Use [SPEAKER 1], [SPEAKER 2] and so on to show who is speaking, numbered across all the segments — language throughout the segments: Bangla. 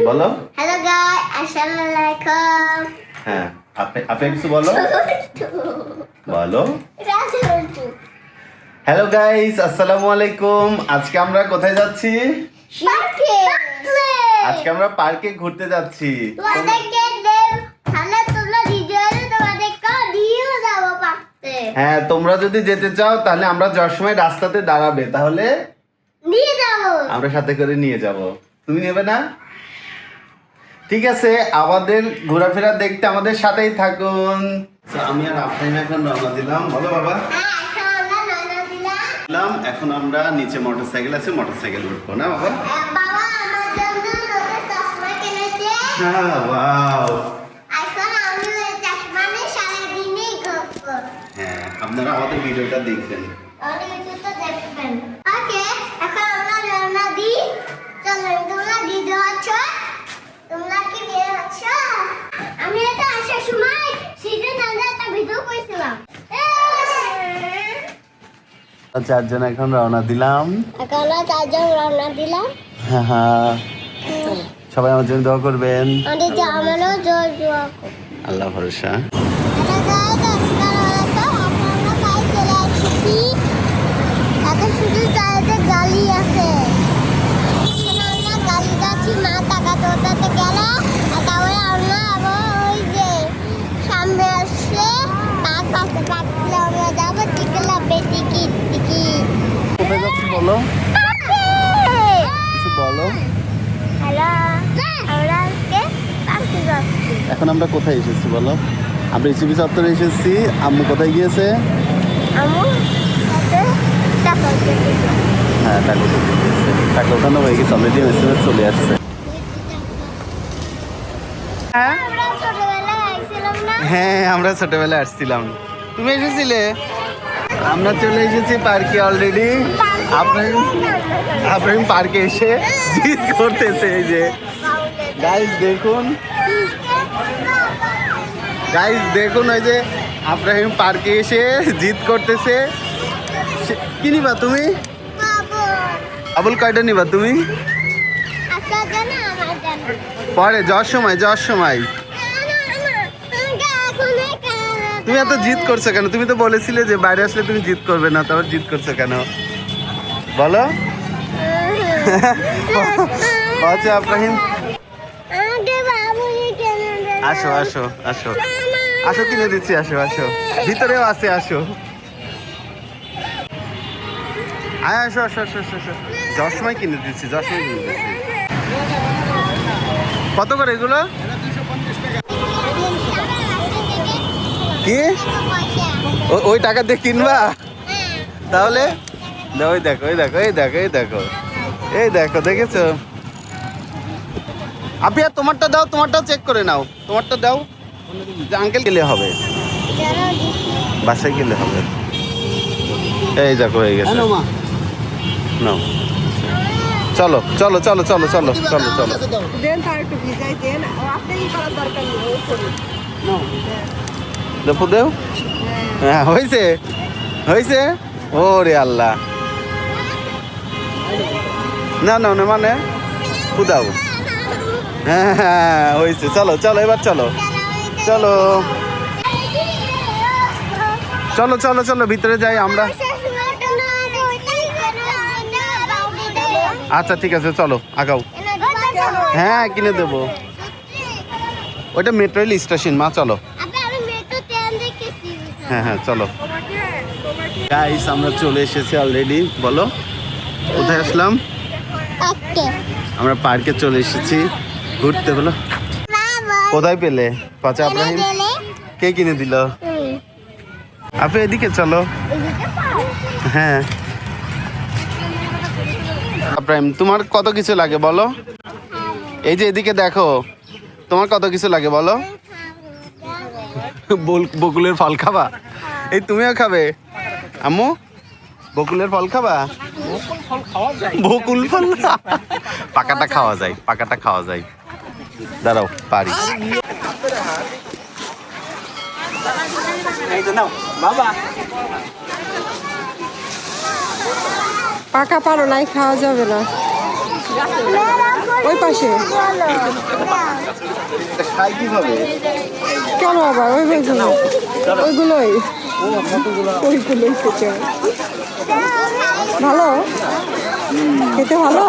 [SPEAKER 1] বলো।
[SPEAKER 2] হ্যালো গাই আসসালামু আলাইকুম
[SPEAKER 1] হ্যাঁ আপনি আপনি কিছু বলো? বলো। হ্যালো গাইস আসসালামু আলাইকুম আজকে আমরা কোথায় যাচ্ছি? আজকে আমরা পার্কে ঘুরতে যাচ্ছি। হ্যাঁ তোমরা যদি যেতে চাও তাহলে আমরা যাওয়ার সময় রাস্তাতে দাঁড়াবে। তাহলে
[SPEAKER 2] নিয়ে যাব।
[SPEAKER 1] আমরা সাথে করে নিয়ে যাব। তুমি নেবে না? ঠিক আছে আমাদের ঘোরাফেরা দেখতে আমাদের সাথেই থাকুন। আমি আর আপনার এখন রওনা দিলাম। বলো বাবা।
[SPEAKER 2] হ্যাঁ এখন আমরা নানা দিলাম।
[SPEAKER 1] দিলাম এখন আমরা নিচে মোটরসাইকেল আছে মোটরসাইকেল উঠবো না বাবা? হ্যাঁ ওয়াও হ্যাঁ আপনারা আমাদের ভিডিওটা দেখবেন।
[SPEAKER 2] ওকে এখন আমরা রওনা দিই। চলো তোমরা দিদি আছো। তোমরা কি বের আছো? আমি এটা আসার সময় সিজন আমরা একটা ভিডিও করেছিলাম।
[SPEAKER 1] চারজন এখন রওনা দিলাম।
[SPEAKER 2] এখন চারজন রওনা দিলাম।
[SPEAKER 1] হ্যাঁ হ্যাঁ। সবাই আমার জন্য দোয়া করবেন। আল্লাহ ভরসা।
[SPEAKER 2] শুধু চারিতে গালি আছে এখন আমরা গালি যাচ্ছি মা টাকা তোটাতে গেল তারপরে আমরা আবার ওই যে সামনে আসছে পাক পাশে পাকলে আমরা যাব টিকিট লাগবে টিকিট টিকিট
[SPEAKER 1] কোথায় যাচ্ছি বলো? কিছু বলো।
[SPEAKER 2] হ্যালো আমরা আজকে পাখি যাচ্ছি।
[SPEAKER 1] এখন আমরা কোথায় এসেছি বলো? আমরা ইসিবি চত্বরে এসেছি আম্মু কোথায় গিয়েছে? হ্যাঁ টাকা টাকা হয়ে গেছে অলরেডি মেসেজ চলে আসছে
[SPEAKER 2] আমরা ছোটবেলায় আইছিলাম না
[SPEAKER 1] হ্যাঁ? আমরা ছোটবেলায় আসছিলাম তুমি এসেছিলে? আমরা চলে এসেছি পার্কে অলরেডি আব্রাহিম আব্রাহিম পার্কে এসে জিত করতেছে এই যে। গাইজ দেখুন। গাইজ দেখুন ওই যে আব্রাহিম পার্কে এসে জিত করতেছে। কি নিবা তুমি? আবুল কয়টা নিবা তুমি? পরে, যাওয়ার সময় যাওয়ার সময়। তুমি এত জিত করছ কেন? তুমি তো বলেছিলে যে বাইরে আসলে তুমি জিত করবে না, তারপর জিত করছ কেন? বলো। আচ্ছা আব্রাহিম। আসো আসো আসো। আসো, কিনে দিচ্ছি, আসো আসো। ভিতরেও আছে, আসো। আয়, আসো আসো আসো আসো আসো। যাওয়ার সময় কিনে দিচ্ছি, যাওয়ার সময় কিনে দিচ্ছি। কত করে এগুলো? কি? ওই টাকা দিয়ে কিনবা? তাহলে? ওই দেখো ওই দেখো এই দেখো এই দেখো। এই দেখো দেখেছ? আপনি আর তোমারটা দাও তোমারটাও চেক করে নাও। তোমারটা দাও আঙ্কেল গেলে হবে। বাসায় গেলে হবে। এই দেখো হয়ে গেছে। নাও। চলো চলো চলো চলো চলো চলো চলো। দেও। হ্যাঁ হয়েছে হয়েছে ও রে আল্লাহ। না না না মানে খুদাও হ্যাঁ হ্যাঁ হয়েছে চলো চলো এবার চলো। চলো। চলো চলো চলো ভিতরে যাই আমরা। আচ্ছা ঠিক আছে চলো আগাও। হ্যাঁ কিনে দেবো। ওইটা মেট্রো রেল স্টেশন মা চলো। হ্যাঁ হ্যাঁ চলো। গাইস আমরা চলে এসেছি অলরেডি বলো। কোথায় আসলাম? আমরা পার্কে চলে এসেছি। ঘুরতে বলো কোথায় পেলে? পাচা আব্রাহিম? কে কিনে দিল? আপনি এদিকে চলো। হ্যাঁ। আব্রাহিম, তোমার কত কিছু লাগে বলো? এই যে এদিকে দেখো, তোমার কত কিছু লাগে বলো? বকুলের ফল খাবা? এই তুমিও খাবে। আম্মু, বকুলের ফল খাবা? বকুল ফল পাকাটা খাওয়া যায়, পাকাটা খাওয়া যায়। দাঁড়াও, পারি।
[SPEAKER 3] পাকা পারো নাই খাওয়া যাবে না। ওই পাশে। কেন আবার? ওই ওইগুলো ওইগুলোই। ওইগুলোই খেতে ভালো? খেতে ভালো?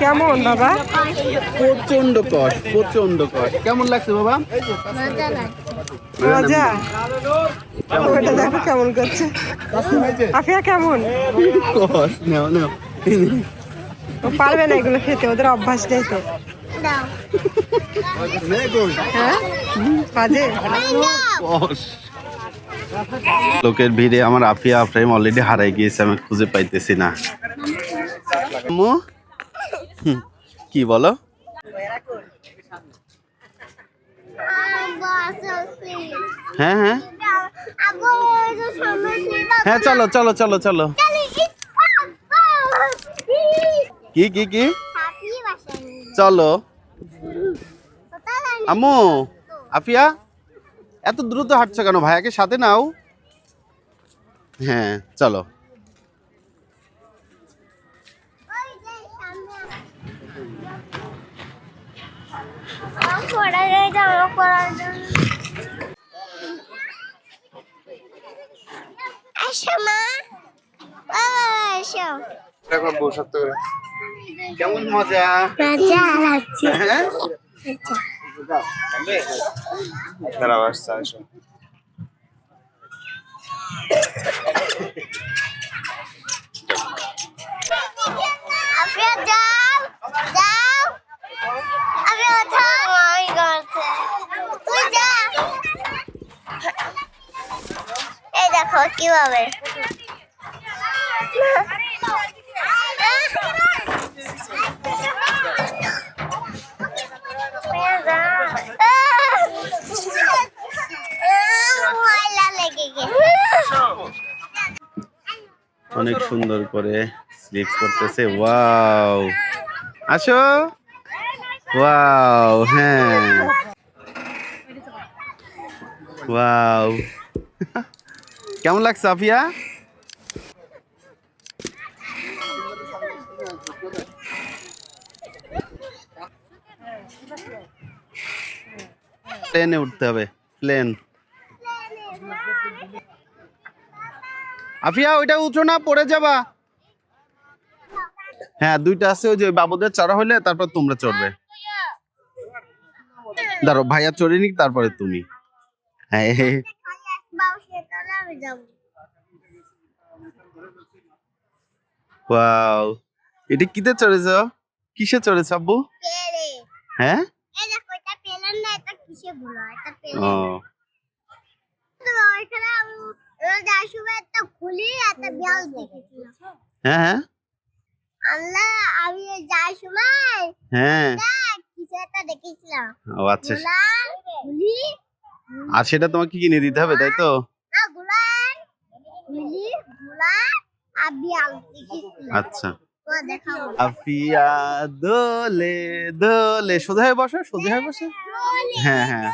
[SPEAKER 3] কেমন বাবা?
[SPEAKER 1] প্রচণ্ড কষ প্রচণ্ড কষ কেমন লাগছে বাবা?
[SPEAKER 3] মজা। ওটা দেখো কেমন করছে। আফিয়া কেমন?
[SPEAKER 1] কষ নাও। নাও
[SPEAKER 3] ও পারবে না এগুলো খেতে ওদের অভ্যাস নেই তো। হ্যাঁ?
[SPEAKER 1] লোকের ভিড়ে আমার আফিয়া ফ্রেম অলরেডি হারাই গিয়েছে আমি খুঁজে পাইতেছি না। কি বলো
[SPEAKER 2] আব্বু আসো প্লিজ
[SPEAKER 1] হ্যাঁ হ্যাঁ। হ্যাঁ চলো চলো চলো চলো। কি কি কি? চলো। আম্মু, আফিয়া, এত দ্রুত হাঁটছো কেন? ভাইয়াকে সাথে নাও। হ্যাঁ চলো
[SPEAKER 2] ওই যে সামনে আমার পড়া যায় জামা পরার জন্য আসো মা বাবা আসো
[SPEAKER 1] কেমন মজা?
[SPEAKER 2] মজা লাগছে।
[SPEAKER 1] হ্যাঁ?
[SPEAKER 2] আফিয়া ওঠো মাই করছে তুই যা এই দেখো কীভাবে
[SPEAKER 1] অনেক সুন্দর করে স্লিপ করতেছে। ওয়াও আসো। ওয়াও হ্যাঁ। ওয়াও কেমন লাগছে আফিয়া? প্লেনে উঠতে হবে প্লেন আফিয়া, ওইটা উঠো না, পড়ে যাবা। হ্যাঁ দুইটা আছে, ওই যে বাবুদের চড়া হলে তারপর তোমরা চড়বে। দাঁড়ো ভাইয়া চড়ে নিক, তারপরে তুমি। হ্যাঁ
[SPEAKER 2] আমি যাব।
[SPEAKER 1] ওয়াও এটা কিতে চড়েছ? কিসে চড়েছ আব্বু? হ্যাঁ?
[SPEAKER 2] ওইখানে আমি
[SPEAKER 1] হ্যাঁ হ্যাঁ?
[SPEAKER 2] আল্লাহ আমি সময়
[SPEAKER 1] হ্যাঁ।
[SPEAKER 2] কিছু একটা দেখেছিলাম।
[SPEAKER 1] ও আচ্ছা। আর সেটা তোমাকে কিনে দিতে হবে তাই তো? আচ্ছা। আফিয়া দোলে দোলে। সোজা হয়ে বসো সোজা হয়ে বসো। হ্যাঁ হ্যাঁ।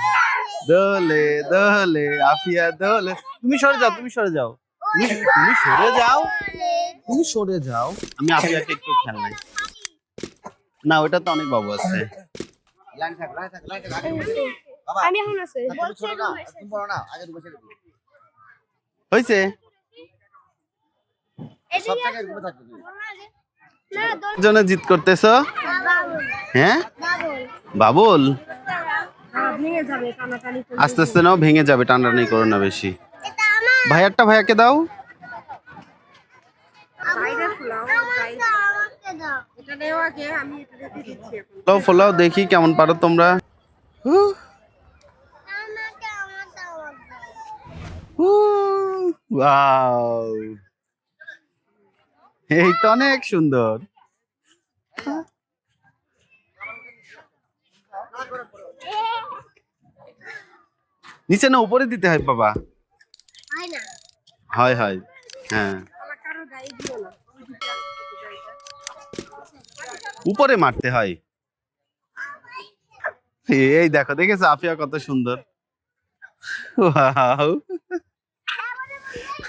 [SPEAKER 1] দোলে দোলে আফিয়া দোলে। তুমি সরে যাও তুমি সরে যাও। তুমি সরে যাও। তুমি সরে যাও। আমি আফিয়াকে একটু খেয়াল নাই না ওটা তো অনেক বাবু আছে।
[SPEAKER 2] আমি এখন আছে। না
[SPEAKER 1] জন্য জিত করতেছ? হ্যাঁ?
[SPEAKER 2] বাবুল।
[SPEAKER 1] বাবুল?
[SPEAKER 3] ভেঙে যাবে টানাটানি
[SPEAKER 1] আস্তে আস্তে নাও ভেঙে যাবে টানটানি করো না বেশি। ভাইয়ারটা ভাইয়াকে দাও।
[SPEAKER 3] ফোলাও
[SPEAKER 1] দেখি কেমন পারো তোমরা হুঁ,
[SPEAKER 2] আমাকে আমাকে আমাকে
[SPEAKER 1] হুঁ, ওয়াও এই তো অনেক সুন্দর। নিচে না উপরে দিতে হয় বাবা?
[SPEAKER 2] হয়
[SPEAKER 1] হয় হয়। উপরে মারতে হয়। এই দেখো দেখেছ? আফিয়া কত সুন্দর। ওয়াও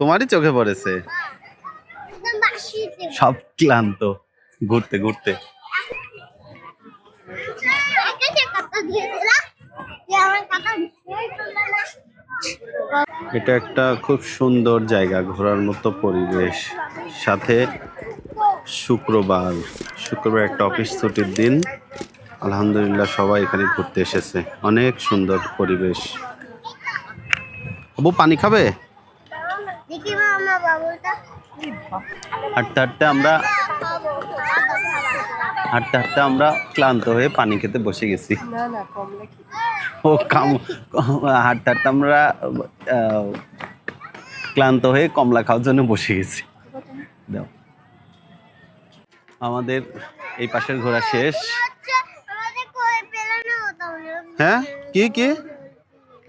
[SPEAKER 1] তোমারই চোখে পড়েছে? সব ক্লান্ত, ঘুরতে ঘুরতে। এটা একটা খুব সুন্দর জায়গা, ঘোরার মতো পরিবেশ। সাথে শুক্রবার শুক্রবার একটা অফিস ছুটির দিন। আলহামদুলিল্লাহ সবাই এখানে ঘুরতে এসেছে। অনেক সুন্দর পরিবেশ। আবু, পানি খাবে
[SPEAKER 2] দেখি মা আমার বাবুটা
[SPEAKER 1] হাঁটতে হাঁটতে আমরা হাঁটতে হাঁটতে আমরা ক্লান্ত হয়ে পানি খেতে বসে গেছি।
[SPEAKER 3] না না কমলা
[SPEAKER 1] ও কাম হাঁটতে হাঁটতে আমরা ক্লান্ত হয়ে কমলা খাওয়ার জন্য বসে গেছি। দাও। আমাদের এই পাশের ঘোরা শেষ। হ্যাঁ? কি কি?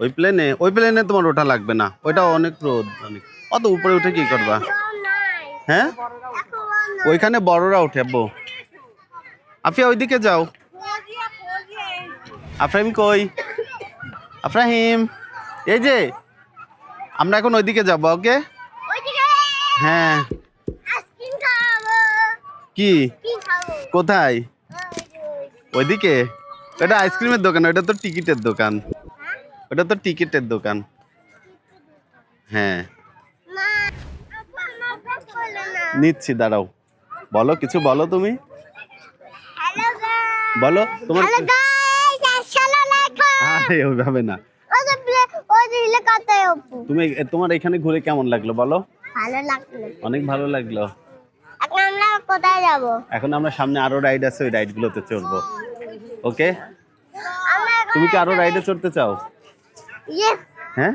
[SPEAKER 1] ওই প্লেনে ওই প্লেনে তোমার ওটা লাগবে না। ওইটা অনেক রোদ অনেক। অত উপরে উঠে কি করবা? হ্যাঁ। ওইখানে বড়রা উঠে আব্বু। আফিয়া, ওইদিকে যাও। আফরাহিম কই? আফরাহিম। এই যে, আমরা এখন ওইদিকে যাব, ওকে? হ্যাঁ। কি? কোথায়। ওইদিকে? ওটা আইসক্রিমের দোকান ওটা তো টিকিটের দোকান? ওটা তো টিকিটের দোকান। হ্যাঁ
[SPEAKER 2] মা আপা আমার ব্যাগ খোলে না
[SPEAKER 1] নিচ্ছি দাঁড়াও। বলো কিছু বলো তুমি। বলো তোমার আরে ওইভাবে না। তুমি তোমার এখানে ঘুরে কেমন লাগল বলো?
[SPEAKER 2] ভালো লাগল।
[SPEAKER 1] অনেক ভালো লাগল।
[SPEAKER 2] এখন আমরা কোথায় যাব?
[SPEAKER 1] এখন আমরা সামনে আরও রাইড আছে ওই রাইডগুলোতে চড়বো। ওকে? তুমি কি আরও রাইডে চড়তে চাও? হ্যাঁ?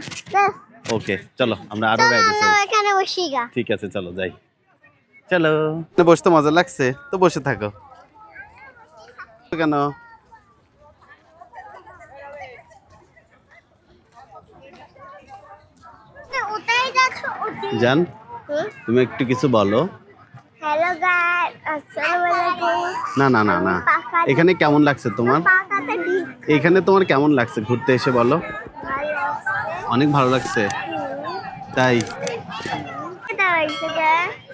[SPEAKER 1] ওকে চলো আমরা
[SPEAKER 2] আরও
[SPEAKER 1] রাইডে চড়বো
[SPEAKER 2] এখানে বসি গা।
[SPEAKER 1] ঠিক আছে চলো যাই। চলো। বসতে মজা লাগছে তো বসে থাকো। কেন? জান তুমি একটু কিছু বলো। না না না না। এখানে কেমন লাগছে তোমার? এখানে তোমার কেমন লাগছে? ঘুরতে এসে বলো। অনেক ভালো লাগছে। তাই।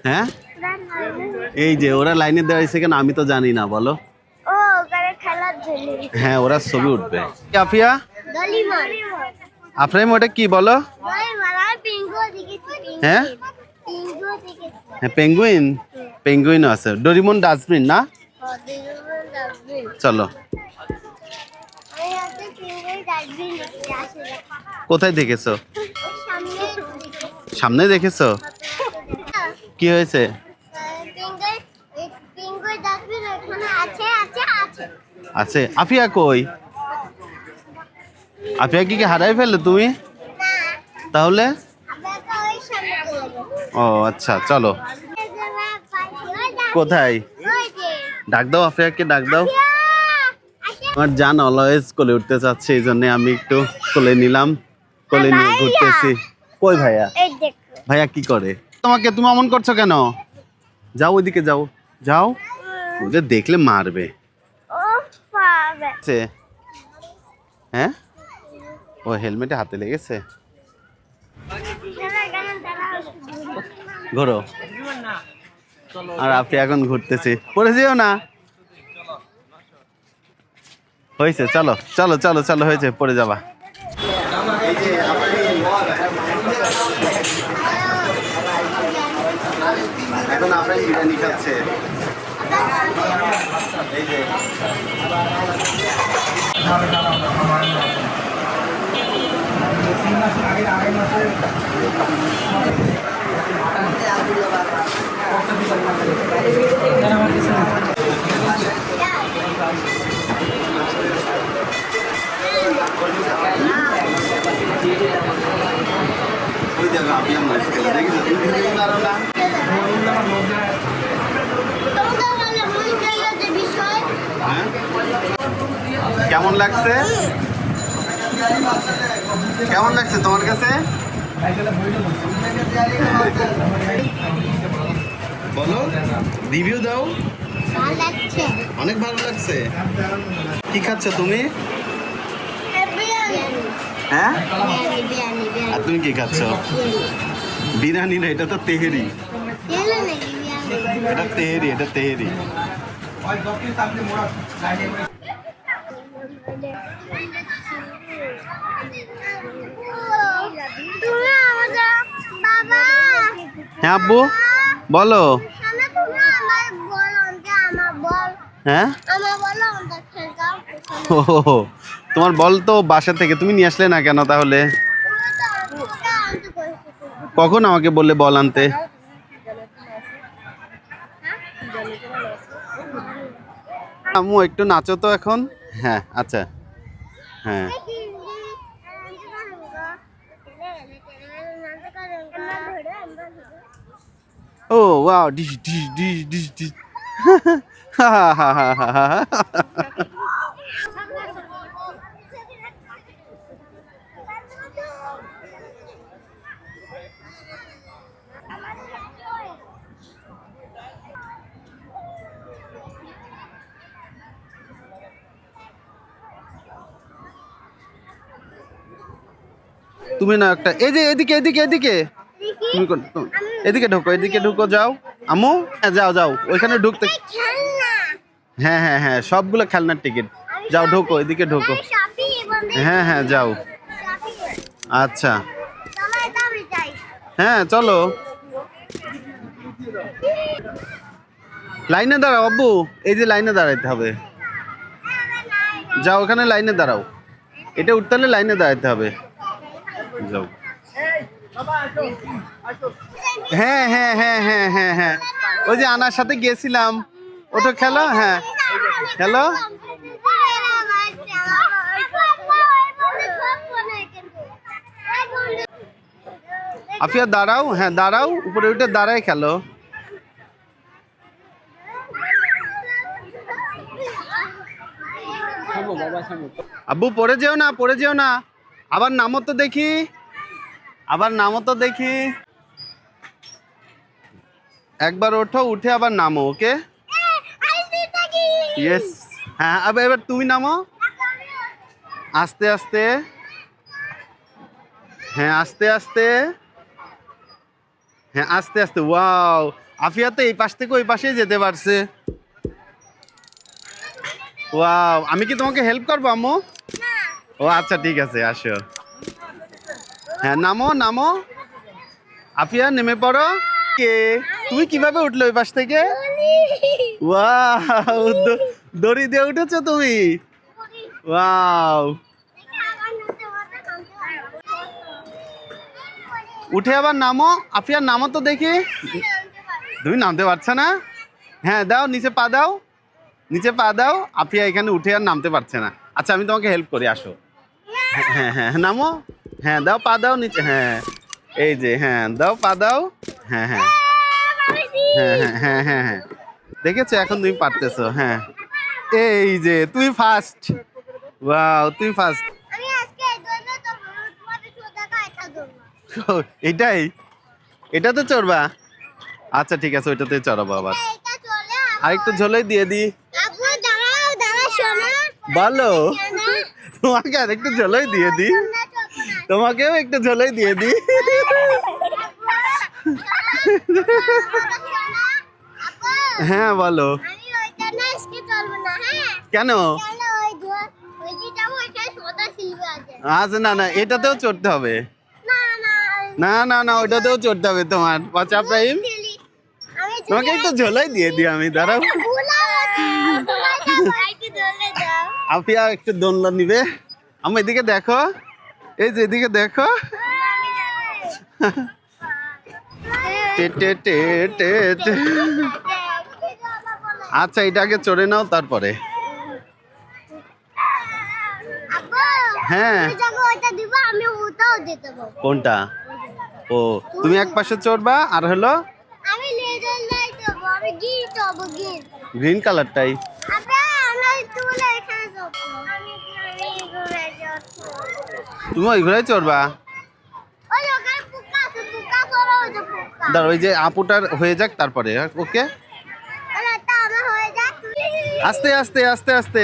[SPEAKER 1] হ্যাঁ? এই যে ওরা লাইনে দাঁড়িয়েছে কেন? আমি তো জানি না বলো। হ্যাঁ ওরা ছবি উঠবে। আফিয়া? আফরাইম ওটা কি বলো? হ্যাঁ? হ্যাঁ পেঙ্গুইন? পেঙ্গুইনও আছে। ডোরিমন ডাস্টবিন না? চলো। কোথায় দেখেছ?
[SPEAKER 2] সামনে
[SPEAKER 1] সামনে দেখেছ? কি হয়েছে
[SPEAKER 2] পিঙ্গো পিঙ্গো ডাস্টবিন ওখানে আছে।
[SPEAKER 1] আফিয়া কই? আফিয়া কি হারাই ফেললে তুমি? তাহলে? ও আচ্ছা চলো। কোথায়? ডাক দাও আফিয়াকে ডাক দাও। আমার জান অলওয়েজ কোলে উঠতে চাচ্ছে এই জন্য আমি একটু কোলে নিলাম কোলে নিয়ে ঘুরতেছি। কই ভাইয়া? ভাইয়া কি করে? তোমাকে তুমি অমন করছ কেন? যাও ওইদিকে যাও। যাও? ওদের দেখলে মারবে। হ্যাঁ? ও হেলমেটে হাতে লেগেছে। ঘোরো। আর আপনি এখন ঘুরতেছি। পড়ে যেও না। হয়েছে চলো চলো চলো চলো হয়েছে পড়ে যাবা। এখন আপনার বিরিয়ানি খাচ্ছে। এই যে। ওই আমার দেখেছ তুমি ভিডিও করো না
[SPEAKER 2] তোমাদের মানে মনে গেল যে বিষয়
[SPEAKER 1] হ্যাঁ লাগছে? কেমন লাগছে তোমার কাছে? বলো রিভিউ দাও। অনেক ভালো লাগছে। কি খাচ্ছ তুমি? হ্যাঁ? আর তুমি কি খাচ্ছ? বিরিয়ানি না, এটা তো তেহেরি। এটা তেহেরি এটা তেহেরি
[SPEAKER 2] বাবা
[SPEAKER 1] হ্যাঁ আব্বু বলো হ্যাঁ ও। তোমার বল তো বাসা থেকে তুমি নিয়ে আসলে না কেন তাহলে? কখন আমাকে বললে বল আনতে? আম্মু একটু নাচো তো এখন। হ্যাঁ আচ্ছা। হ্যাঁ। ও wow dish dish dish dish dish. হা হা হা হা হা হা তুমি না একটা এই যে এদিকে এদিকে এদিকে। তুমি এদিকে ঢোকো এদিকে ঢুকো যাও। আমু হ্যাঁ যাও যাও। ওইখানে ঢুকতে হ্যাঁ হ্যাঁ হ্যাঁ সবগুলো খেলনার টিকিট। যাও ঢোকো এদিকে ঢোকো। হ্যাঁ হ্যাঁ যাও। আচ্ছা। হ্যাঁ চলো। লাইনে দাঁড়াও আব্বু। এই যে লাইনে দাঁড়াইতে হবে। যাও ওখানে লাইনে দাঁড়াও। এটা উঠতে হলে লাইনে দাঁড়াইতে হবে। যাও। হ্যাঁ হ্যাঁ হ্যাঁ হ্যাঁ হ্যাঁ হ্যাঁ। ওই যে আনার সাথে গিয়েছিলাম। ওটা খেলো? হ্যাঁ। খেলো? আফিয়া দাঁড়াও। হ্যাঁ দাঁড়াও। উপরে উঠে দাঁড়াই খেলো। আব্বু পড়ে যেও না পড়ে যেও না। আবার নামো তো দেখি। আবার নামো তো দেখি। একবার ওঠো, উঠে আবার নামো, ওকে? ইয়েস হ্যাঁ আবার, এবার তুমি নামো। আস্তে আস্তে। হ্যাঁ আস্তে আস্তে। হ্যাঁ আস্তে আস্তে। ওয়াও আফিয়া তো এই পাশ থেকে ওই পাশেই যেতে পারছে। ওয়াও আমি কি তোমাকে হেল্প করব, আম্মু? ও আচ্ছা ঠিক আছে, আসো। হ্যাঁ নামো নামো। আফিয়া, নেমে পড়ো। কে? তুমি কীভাবে উঠলে ওই পাশ থেকে? দড়ি দিয়ে উঠেছো তুমি? উঠে আবার নামো। আফিয়ার নামো তো দেখি। তুমি নামতে পারছ না? হ্যাঁ দাও, নিচে পা দাও। নিচে পা দাও। আফিয়া এখানে উঠে আর নামতে পারছে না। আচ্ছা আমি তোমাকে হেল্প করি, আসো। হ্যাঁ হ্যাঁ হ্যাঁ নামো। হ্যাঁ দাও পা দাও নিচে হ্যাঁ। এই যে হ্যাঁ দাও পা দাও। হ্যাঁ হ্যাঁ। হ্যাঁ হ্যাঁ হ্যাঁ হ্যাঁ হ্যাঁ। দেখেছ এখন তুমি পারতেছো হ্যাঁ। এই যে তুই ফার্স্ট ওয়াও তুই ফার্স্ট এটাই? এটা তো চড়বা? আচ্ছা ঠিক আছে ওইটাতে চড়াবো আবার। আরেকটু ঝোলাই দিয়ে দি বলো। তোমাকে আরেকটু ঝোলাই দিয়ে দি
[SPEAKER 2] না চলবো না
[SPEAKER 1] তোমাকেও একটু ঝোলাই দিয়ে দি হ্যাঁ বলো। কেন? আচ্ছা না না, এটাতেও চড়তে হবে।
[SPEAKER 2] না না
[SPEAKER 1] না ওইটাতেও চড়তে হবে তোমার। বাচ্চা প্রাইম তোমাকে একটু ঝোলাই দিয়ে দিই আমি, দাঁড়াও
[SPEAKER 2] ভুলা তোমার যাব একটু দৌড়ে
[SPEAKER 1] আপিয়া একটু দোলনা নিবে। আমি এদিকে দেখো। এই যে এদিকে দেখো। আচ্ছা এটা আগে চড়ে নাও তারপরে। হ্যাঁ। কোনটা? ও তুমি এক পাশে চড়বা আর হলো? গ্রিন কালারটাই
[SPEAKER 2] তুমি ওই ঘোড়ায় চড়বা? দাঁড়া ওই যে আপুটার হয়ে যাক তারপরে ওকে?
[SPEAKER 1] হয়ে যাক।
[SPEAKER 2] আস্তে আস্তে আস্তে আস্তে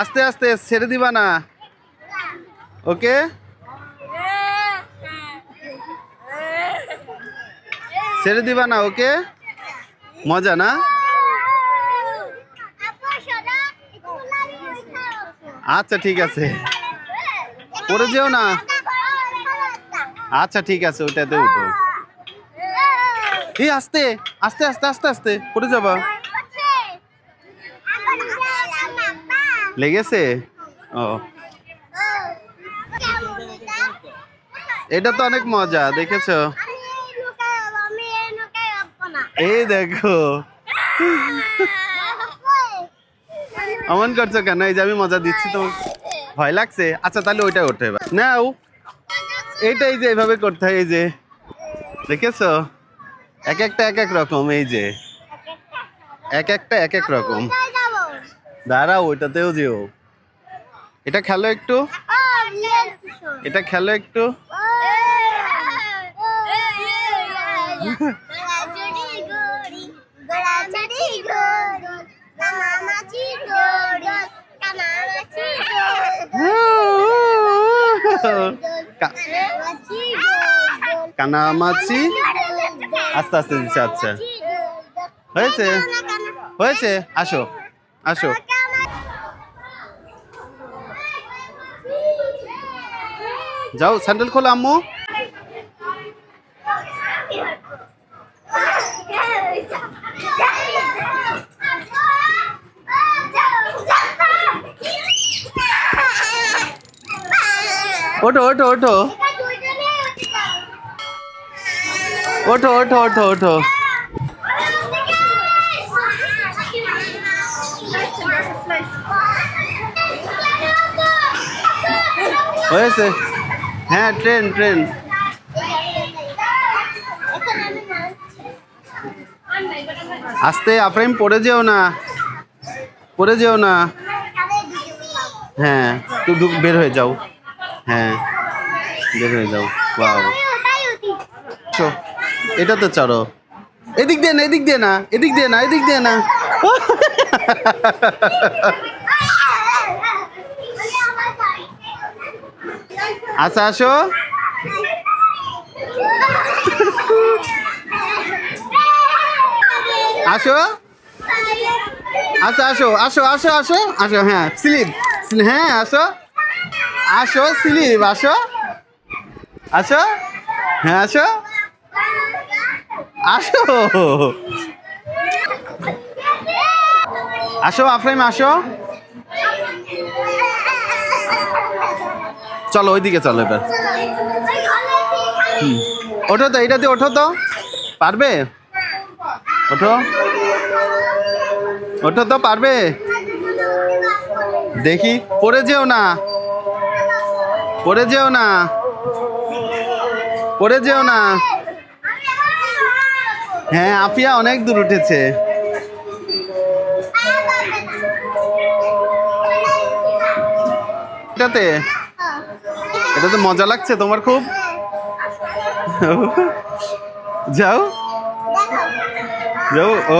[SPEAKER 2] আস্তে আস্তে ছেড়ে দিবা না। ওকে? ছেড়ে দিবা না ওকে? মজা না? আচ্ছা ঠিক আছে। পড়ে যেও না। আচ্ছা ঠিক আছে ওইটাতে উঠো এই, আস্তে আস্তে আস্তে আস্তে আস্তে পড়ে যাবা। লেগেছে? ও। এটা তো অনেক মজা, দেখেছ? এই দেখো। অমন করছ কেন? এই যে আমি মজা দিচ্ছি তো ভয় লাগছে? আচ্ছা তাহলে ওইটা ওঠে এবার নাও এইটা এই যে এইভাবে করতে হয় এই যে। দেখেছ? এক একটা এক এক রকম এই যে। এক একটা এক এক রকম। দাঁড়াও ওইটাতেও যেও। এটা খেলো একটু। এটা খেলো একটু। কানামাছি। আস্তে আস্তে দিচ্ছে আচ্ছা। হয়েছে? হয়েছে? আসো আসো। যাও, স্যান্ডেল খোলো, আম্মু। ওঠো ওঠো ওঠো। ওঠো ওঠো ওঠো ওঠো। হয়েছে। হ্যাঁ ট্রেন ট্রেন। আস্তে আফরাইম পড়ে যেও না। পড়ে যেও না। হ্যাঁ একটু ঢুক- বের হয়ে যাও। হ্যাঁ বের হয়ে যাও। বাবা এটা তো চড়ো। এদিক দিয়ে না, এদিক দিয়ে না, এদিক দিয়ে না, এদিক দিয়ে না। আচ্ছা আসো। আসো। আচ্ছা আসো আসো আসো আসো। আসো হ্যাঁ স্লিপ। হ্যাঁ আসো। আসো, স্লিপ, আসো। আসো। হ্যাঁ আসো। আসো। আসো আফরাইম, আসো। চলো ওইদিকে চলো এবার। হুম। ওঠো তো এইটাতে ওঠো তো। পারবে? ওঠো। ওঠো তো, পারবে? দেখি, পড়ে যেও না। পড়ে যেও না। পড়ে যেও না। হ্যাঁ আফিয়া অনেক দূর উঠেছে। এটাতে? এটাতে মজা লাগছে তোমার খুব? যাও। যাও। ও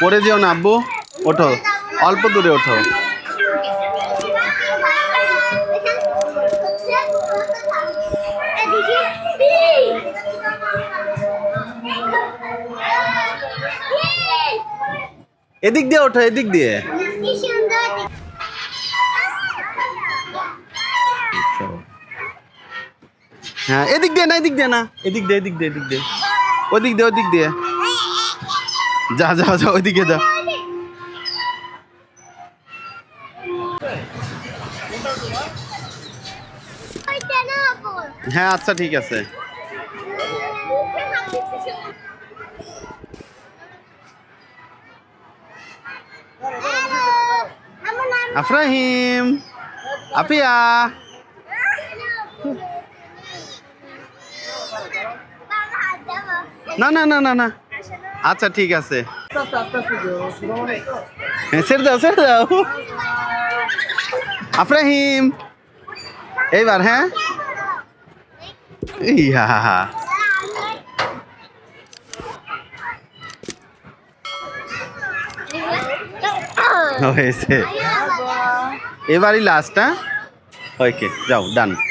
[SPEAKER 2] পড়ে যেও না, আব্বু, ওঠো। অল্প দূরে ওঠো। এদিক দিয়ে ওঠো, এদিক দিয়ে। হ্যাঁ এদিক দিয়ে না, এদিক দিয়ে না। এদিক দিয়ে এদিক দিয়ে এদিক দিয়ে। ওদিক দিয়ে ওদিক দিয়ে। যা যা যা, ওইদিকে যা। হ্যাঁ আচ্ছা ঠিক আছে। আফরাহিম আপিয়া
[SPEAKER 1] না না না না না। আচ্ছা ঠিক আছে। হ্যাঁ ছেড়ে দাও ছেড়ে দাও। আফরাহিম, এইবার হ্যাঁ? ইয়া হয়েছে এবারই লাস্ট হ্যাঁ? ওকে যাও ডান
[SPEAKER 2] নেই।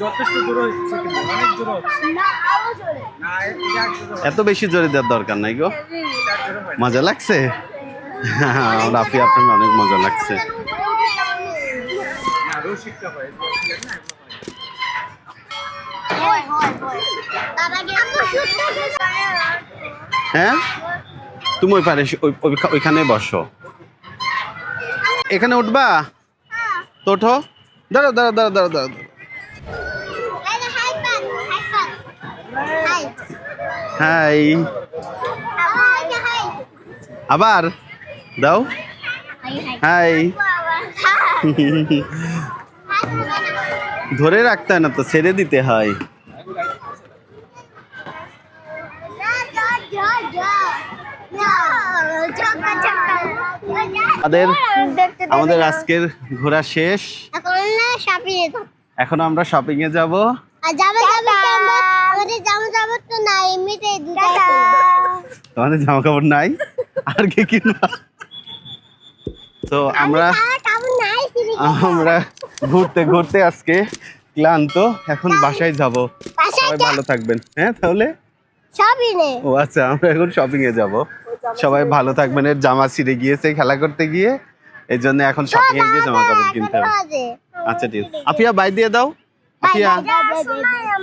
[SPEAKER 4] যথেষ্ট হচ্ছে কিন্তু অনেক হচ্ছে।
[SPEAKER 2] না
[SPEAKER 1] এত বেশি জোরে দেওয়ার দরকার নাই গো। মজা লাগছে? রাফি আপনার অনেক মজা লাগছে।
[SPEAKER 2] হয় হয় হয়।
[SPEAKER 1] হ্যাঁ তুমি ওই পারে ওই- ওই- ওইখানে বসো। এখানে উঠবা? তো ওঠো দাঁড়াও দাঁড়াও দাঁড়াও দাঁড়াও দাঁড়াও।
[SPEAKER 2] হাই
[SPEAKER 1] আবার দাও
[SPEAKER 2] হাই
[SPEAKER 1] ধরে রাখতে হয় না তো ছেড়ে দিতে হয় আমাদের আমাদের আজকের ঘোরা শেষ
[SPEAKER 2] এখন
[SPEAKER 1] এখন আমরা শপিং এ যাব। তোমাদের জামা কাপড় নাই আর কি কিনবা তো আমরা
[SPEAKER 2] কাপড় নাই সিঁড়ি
[SPEAKER 1] আমরা ঘুরতে ঘুরতে আজকে ক্লান্ত। এখন বাসায় যাব। সবাই ভালো থাকবেন। হ্যাঁ তাহলে? ও আচ্ছা আমরা এখন শপিং এ যাব। সবাই ভালো থাকবেন। এর জামা ছিঁড়ে গিয়েছে খেলা করতে গিয়ে। এই জন্য এখন শপিং এ গিয়ে জামা কাপড় কিনতে হবে। আচ্ছা ঠিক আছে। আপিয়া বাই দিয়ে দাও। আপিয়া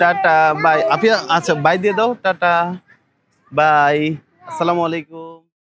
[SPEAKER 1] টাটা বাই। আপিয়া আচ্ছা বাই দিয়ে দাও। টাটা বাই। আসসালামু আলাইকুম।